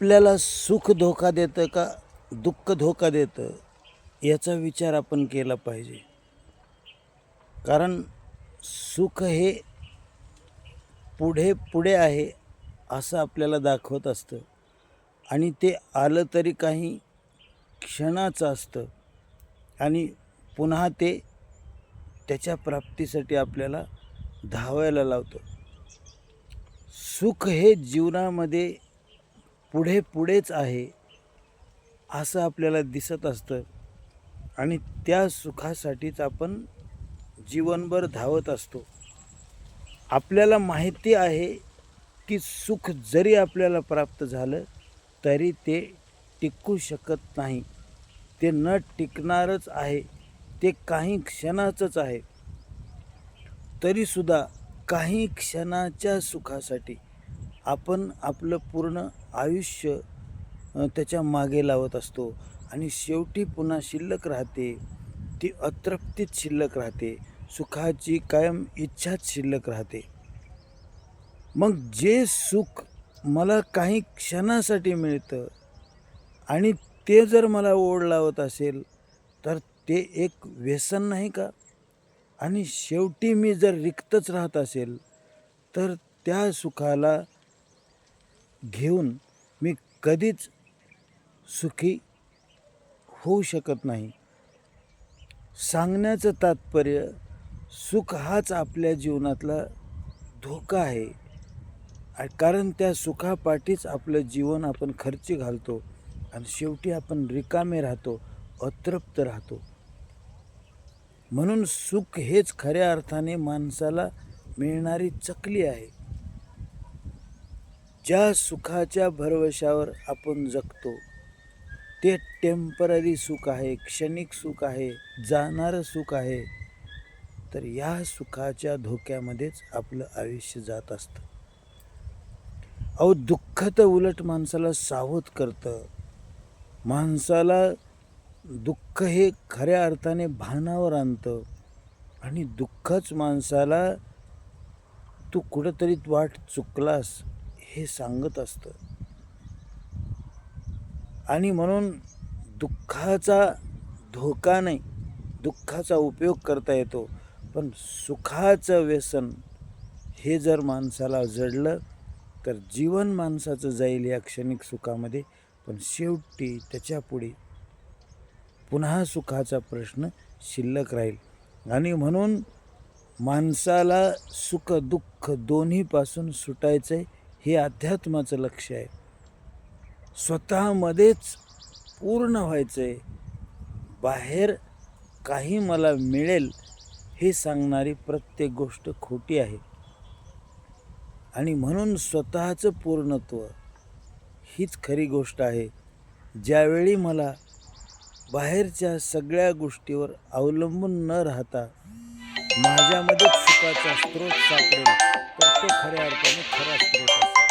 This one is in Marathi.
आपल्याला सुख धोका देतं का दुःख धोका देतं याचा विचार आपण केला पाहिजे. कारण सुख हे पुढे पुढे आहे असं आपल्याला दाखवत असतं. आणि ते आलं तरी काही क्षणाचं असतं. आणि पुन्हा ते त्याच्या प्राप्तीसाठी आपल्याला धावायला लावतं. सुख हे जीवनामध्ये पुढे पुढेच आहे असं आपल्याला दिसत असतं. आणि त्या सुखासाठीच आपण जीवनभर धावत असतो. आपल्याला माहिती आहे की सुख जरी आपल्याला प्राप्त झालं तरी ते टिकू शकत नाही. ते न टिकणारच आहे ते काही क्षणाचंच आहे. तरीसुद्धा काही क्षणाच्या सुखासाठी आपण आपलं पूर्ण आयुष्य त्याच्यामागे लावत असतो. आणि शेवटी पुन्हा शिल्लक राहते. ती अतृप्तीत शिल्लक राहते. सुखाची कायम इच्छाच शिल्लक राहते. मग जे सुख मला काही क्षणासाठी मिळतं आणि ते जर मला ओढ लावत असेल तर ते एक व्यसन नाही का? आणि शेवटी मी जर रिक्तच राहत असेल तर त्या सुखाला घेऊन मी कधीच सुखी होऊ शकत नाही. सांगण्याचं तात्पर्य सुख हाच आपल्या जीवनातला धोका आहे. कारण त्या सुखापाठीच आपलं जीवन आपण खर्ची घालतो आणि शेवटी आपण रिकामे राहतो अतृप्त राहतो. म्हणून सुख हेच खऱ्या अर्थाने माणसाला मिळणारी चकली आहे. ज्या सुखाच्या भरवशावर आपण जगतो ते टेंपररी सुख आहे क्षणिक सुख आहे जाणारं सुख आहे तर या सुखाच्या धोक्यामध्येच आपलं आयुष्य जात असतं. अहो दुःख तर उलट माणसाला सावध करतं. माणसाला दुःख हे खऱ्या अर्थाने भानावर आणतं. आणि दुःखच माणसाला तू कुठंतरी वाट चुकलास हे सांगत असतं. आणि म्हणून दुःखाचा धोका नाही दुःखाचा उपयोग करता येतो. पण सुखाचं व्यसन हे जर माणसाला जडलं तर जीवन माणसाचं जाईल या क्षणिक सुखामध्ये. पण शेवटी त्याच्यापुढे पुन्हा सुखाचा प्रश्न शिल्लक राहील. आणि म्हणून माणसाला सुख दुःख दोन्हीपासून सुटायचं आहे हे अध्यात्माचं लक्ष आहे. स्वतःमध्येच पूर्ण व्हायचं आहे बाहेर काही मला मिळेल हे सांगणारी प्रत्येक गोष्ट खोटी आहे. आणि म्हणून स्वतःचं पूर्णत्व हीच खरी गोष्ट आहे. ज्यावेळी मला बाहेरच्या सगळ्या गोष्टीवर अवलंबून न राहता माझ्यामध्येच सुखाचा स्रोत सापडेल. तर तो खऱ्या अर्थाने खरा स्रोत असतो